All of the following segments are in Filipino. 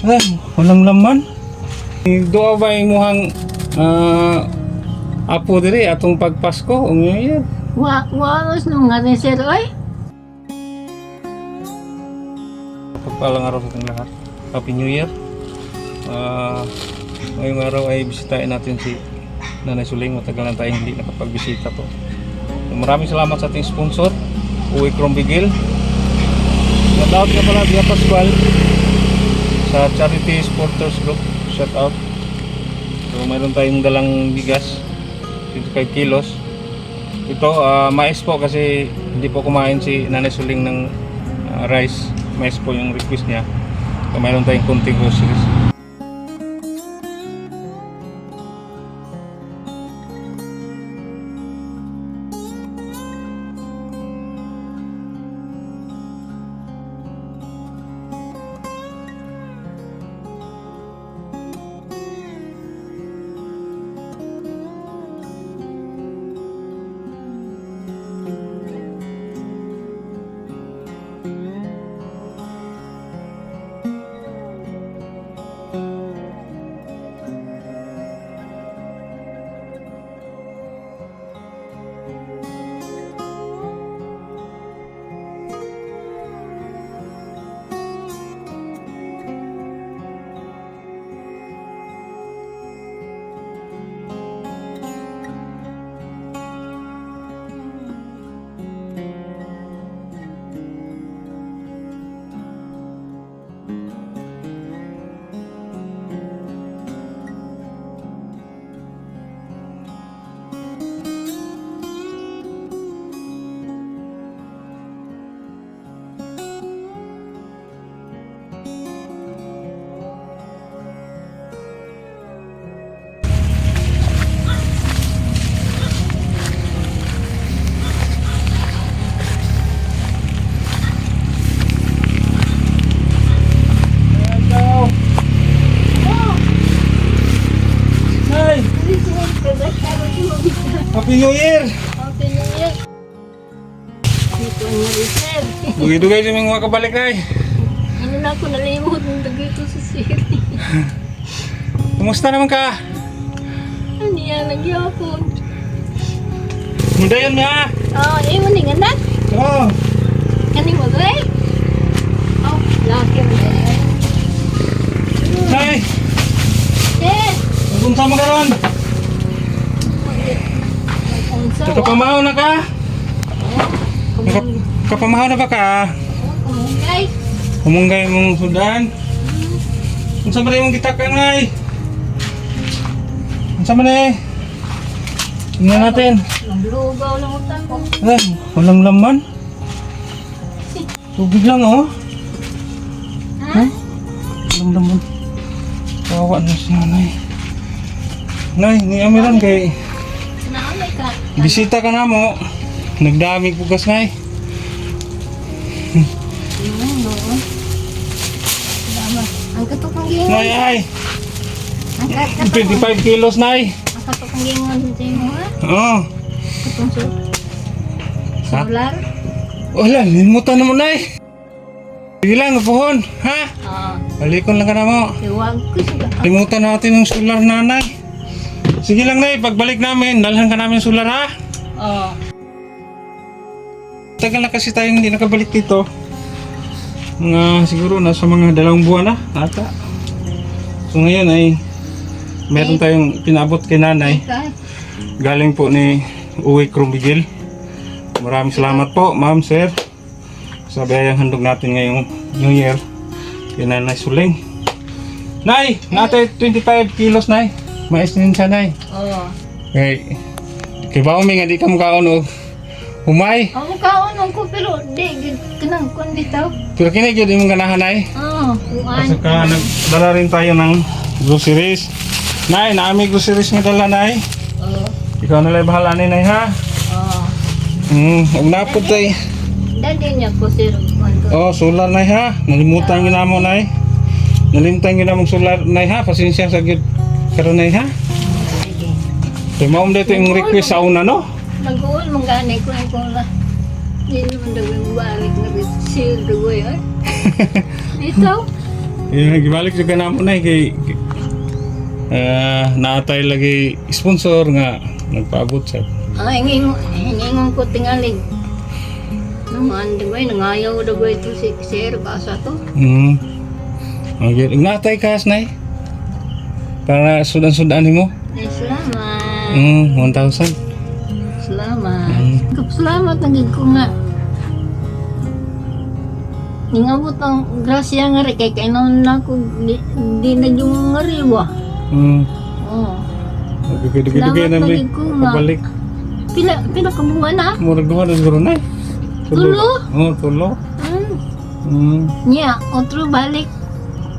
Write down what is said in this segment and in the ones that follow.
Ay, walang laman. Doa ba imuhang ah, apo diri atong pagpasko o New Year? Wa, wa, nung nga rin sir, oy. Pagpalang araw sa ating lahat. Happy New Year. Ah, ngayong araw ay bisitahin natin si Nanay Suling. Matagal na tayo hindi nakapagbisita po. Maraming salamat sa ating sponsor, Uwi Krombigil. Shout out nga pala Dia Pascual sa Charity Supporters Group. Shout out. So mayroon tayong dalang bigas, 25 kilos. Ito, ah, mais po kasi hindi po kumain si Nanay Suling ng ah, rice. Mais po yung request niya. So mayroon tayong konting groceries. Sir. Guys yung mga kabalik ay. Ano na ako nalimot ng dagito sa sir. Kumusta naman ka? Ano yan, nagyapon. Mudayan mo ha? Oh, eh, maning anak. Oo. Kaning mo ba eh? Oh, laki mo yan. Nay! Sir! Nagunta mo karon? Unsa Kakapamahaw na ka? Kumung- kapamahaw na ba ka? Kumungay. Humunggay mong sudan. Kung saan ba na yung gitakan ay? Kung saan ba na eh? Tingnan natin. Naglugaw lang utang ko. Ay, walang laman. Tubig lang oh. Ha? Walang laman. Kawawa na si nanay. Nay, ni Amiran kay ka. bisita ka na mo. Nagdamig bugas nay. Yung Nay ay, Ang ka- katukang 25 kilos nay. Ang katukang gingon sa imo ha? Oh. Katong Ha? solar. Wala, limutan na mo nay. Sige lang, upuhon. Ha? Ah, Balikon lang ka na mo. iwag ko sila. Limutan natin yung solar nanay. Sige lang nay, pagbalik namin, dalhan ka namin ng solar ha. Oh. Tagal na kasi tayong hindi nakabalik dito. Mga siguro nasa mga dalawang buwan na ata. So ngayon ay meron tayong pinabot kay nanay. Galing po ni Uwi Krumigil. Maraming salamat po, ma'am, sir. Sa biyayang handog natin ngayong New Year. Kay Nanay Suling. Nay, natin 25 kilos, Nay. Mais din siya, Nay. Oh. Kay, kay ba nga di ka mukhaon o humay. Ang kaon ko pero di gid kanang kon bitaw. Pero kini gyud imong ganahan, Nay. Oh, Kasi uan. ka nagdala rin tayo ng groceries. Nay, naami groceries nga dala, Nay. Oh. Ikaw na lang bahala ni Nay, ha? Oh. Hmm, huwag napod tayo. Dadi niya ko sir. Oh, solar nay ha. Nalimutan gyud namo nay. Nalimutan gyud namong solar nay ha. Pasensya sa gyud karon nay ha. Sige. Kay mao dito imong request sa una no. Mag-uul mong gani ko ko la. Hindi naman daw yung balik na bit sir daw eh. Ito. Yung gibalik juga na mo na kay uh, naatay lagi sponsor nga nagpaabot sa. Ah, hinging, hinging ko tingalig. Naman, di ba, nangayaw na ba ito si Sir Kasa to? Hmm. Okay, natay kas nay. Para sudan-sudan mo. Ay, salamat. Hmm, 1,000. Salamat. Na gid ko nga. Ningabot ang grasya nga rin, kay kainan na ako, di, di na yung nga rin ba? Hmm. Oo. Na may lagi ko, ma. pabalik. Pila, pila ka na? Murag duha na siguro nay. Tulo? Oh, tulo. Hmm. Hmm. Nya, otro balik.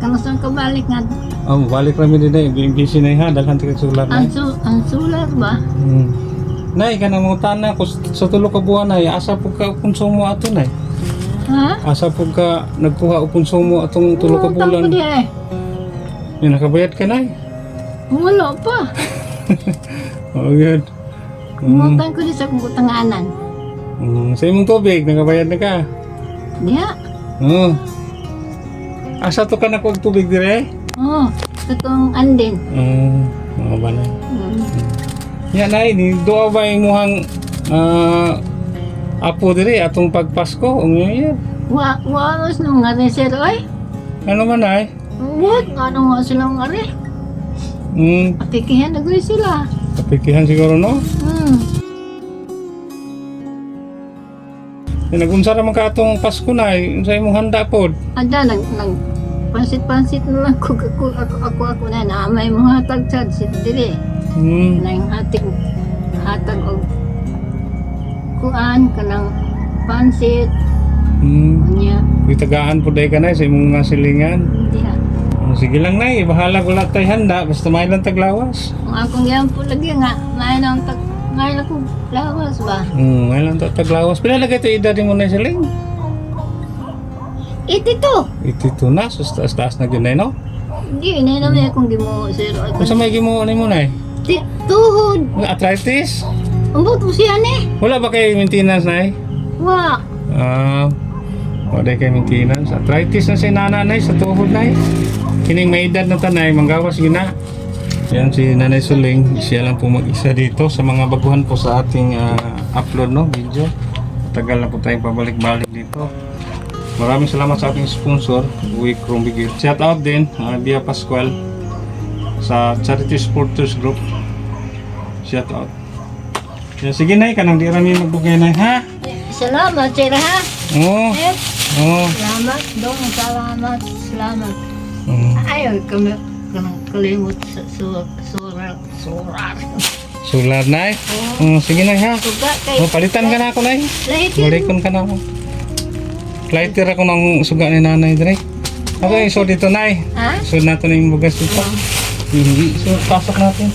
Kamusta ka balik nga? Oh, balik kami din ay busy na ha, daghan tika sulat na. Ang, su, ang sulat ba? Hmm. Nay, ka na mo tanan ko sa tulo ka buwan nay, asa po ka konsumo ato nay. Ha? Asa po ka nagkuha og konsumo atong tulo ka bulan. di eh. Yan nakabayad ka nay. Wala pa. Oh, good. Hmm. Umutang ko di sa kubutanganan. Hmm. Sa imong tubig nakabayad na ka. Diya. Oh. Asa to ka na kog tubig dire? Oh, tutong andin. Hmm. Mga ba na? Hmm. Yan nay, ni doa ba imuhang ah apo dire atong pagpasko o New Wa, wa mas nung nga rin sir, oy. Ano man ay? What? Ano nga silang nga rin? Hmm. Patikihan na sila. Kapikihan siguro no? Hmm. Eh, Nagunsa naman ka atong Pasko na, eh. sa imong handa pod. Ada, nag, nag, pansit-pansit na lang ko, ako, ako, ako, ako na, naamay mo hatag sad, si Dili. Hmm. Nang hatig, hatag og kuan, kanang pansit, Hmm. kanya, Itagaan po dahil ka na sa imong mga silingan. diha. Oh, sige lang na eh, bahala ko lang tayo handa, basta may lang taglawas. Ang akong yan po lagi nga, ngayon ang tag, ngayon ako lawas ba? Hmm, may lang ta- taglawas. Pila lagay ito edad mo na siling? Iti to! Ito na, sus taas-taas na yun na no? Hindi, hindi naman akong gimo, sir. Kung sa may gimuon mo na eh? Tuhod! Arthritis? Ambot mo siya ni! Wala ba kayo maintenance na eh? Wa! Ah, wala kayo maintenance. Arthritis na si nana na eh, sa tuhod na eh. Kining may edad na tanay, manggawas yun na. Yan si Nanay Suling, siya lang po mag-isa dito sa mga baguhan po sa ating ah, upload no, video. Tagal na po tayong pabalik-balik dito. Maraming salamat sa ating sponsor, Uwi Krumbigil. Shout out din, uh, Bia Pascual sa Charity Supporters Group. Shout out. Yan, sige na, kanang di rami magbugay na, ha? Salamat, sir ha! Oo. Eh, Oo. salamat, dong, salamat, salamat. Mm. Ayaw kami, kanang kalimot sa surak, surak, surak. Sulat na eh. Oh, sige na ha. Suga kay... Oh, palitan ka na ako na eh. Balikon ka na ako. Lighter ako ng suga ni nanay dire. Okay, so dito na eh. Ha? So natin na yung bugas dito. Hindi. So pasok natin.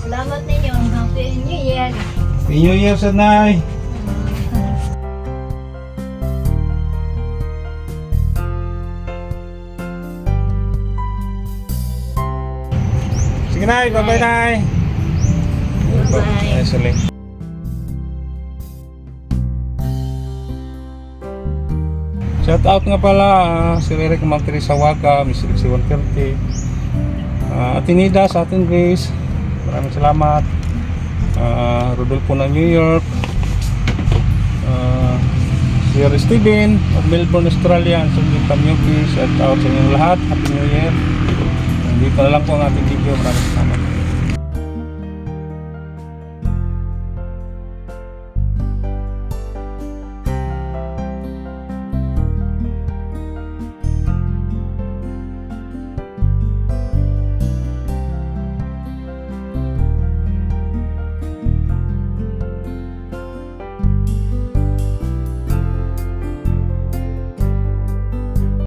Salamat ninyo. Happy New Year. Happy New Year sa nay. Bye-bye nay. Bye. Ay, suling. Shout out nga pala ah, si Eric Magtiri sa Waka, Miss Rixie 130. Uh, Atinida sa ating Grace. Maraming salamat. Ah, Rodolfo ng New York. Uh, si Steven of Melbourne, Australia. Ang sunyong community. Shout out sa inyong lahat. Happy New Year. Dito na lang po ang ating video. Maraming salamat.